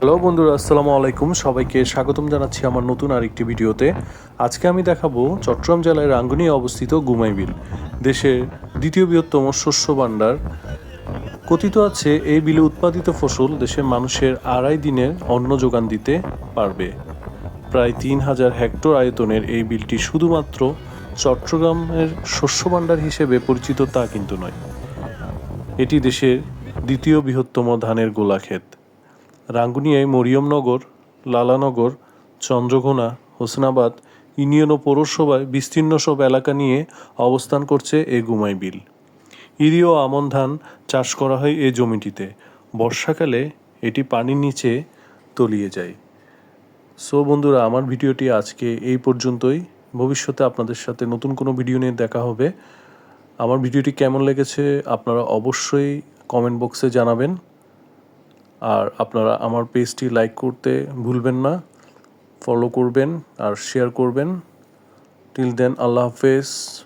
Hello বন্ধুরা, আসসালামু আলাইকুম। সবাইকে স্বাগতম জানাচ্ছি আমার নতুন আরেকটি ভিডিওতে। আজকে আমি দেখাবো চট্টগ্রাম জেলায় রাঙ্গুনিয়ে অবস্থিত গুমাই বিল, দেশের দ্বিতীয় বৃহত্তম শস্য ভাণ্ডার। কথিত আছে, এই বিলে উৎপাদিত ফসল দেশের মানুষের আড়াই দিনের অন্ন যোগান দিতে পারবে। প্রায় তিন হাজার হেক্টর আয়তনের এই বিলটি শুধুমাত্র চট্টগ্রামের শস্য ভাণ্ডার হিসেবে পরিচিত তা কিন্তু নয়। এটি দেশের দ্বিতীয় বৃহত্তম ধানের গোলাক্ষেত রাঙ্গুনিয়ায় মরিয়মনগর, লালানগর, চন্দ্রঘোনা, হোসনাবাদ, ইউনিয়ন ও পৌরসভায় বিস্তীর্ণ সব এলাকা নিয়ে অবস্থান করছে এ গুমাই বিল। ইরি ও আমন ধান চাষ করা হয় এই জমিটিতে। বর্ষাকালে এটি পানির নিচে তলিয়ে যায়। সো বন্ধুরা, আমার ভিডিওটি আজকে এই পর্যন্তই। ভবিষ্যতে আপনাদের সাথে নতুন কোনো ভিডিও নিয়ে দেখা হবে। আমার ভিডিওটি কেমন লেগেছে আপনারা অবশ্যই কমেন্ট বক্সে জানাবেন। আর আপনারা আমার পেজটি লাইক করতে ভুলবেন না ফলো করবেন আর শেয়ার করবেন। টিল দেন আল্লাহ হাফেজ।